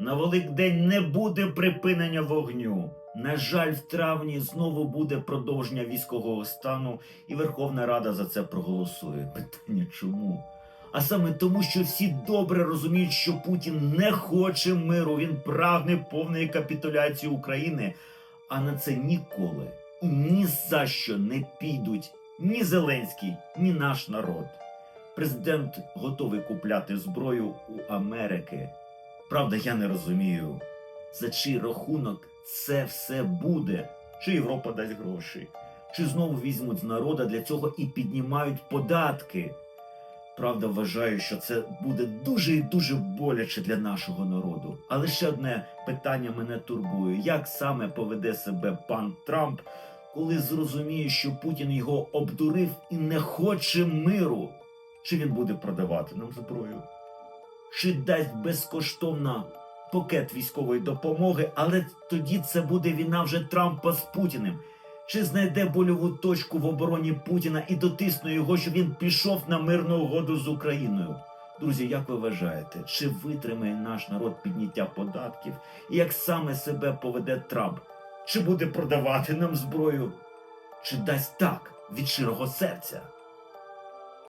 На Великдень не буде припинення вогню. На жаль, в травні знову буде продовження військового стану, і Верховна Рада за це проголосує. Питання чому? А саме тому, що всі добре розуміють, що Путін не хоче миру, він прагне повної капітуляції України, а на це ніколи і ні за що не підуть ні Зеленський, ні наш народ. Президент готовий купляти зброю у Америки. Правда, я не розумію, за чий рахунок це все буде. Чи Європа дасть гроші, чи знову візьмуть з народа для цього і піднімають податки. Правда, вважаю, що це буде дуже і дуже боляче для нашого народу. Але ще одне питання мене турбує: як саме поведе себе пан Трамп, коли зрозуміє, що Путін його обдурив і не хоче миру? Чи він буде продавати нам зброю? Чи дасть безкоштовно пакет військової допомоги, але тоді це буде війна вже Трампа з Путіним. Чи знайде больову точку в обороні Путіна і дотисне його, щоб він пішов на мирну угоду з Україною? Друзі, як ви вважаєте, чи витримає наш народ підняття податків і як саме себе поведе Трамп? Чи буде продавати нам зброю? Чи дасть так від щирого серця?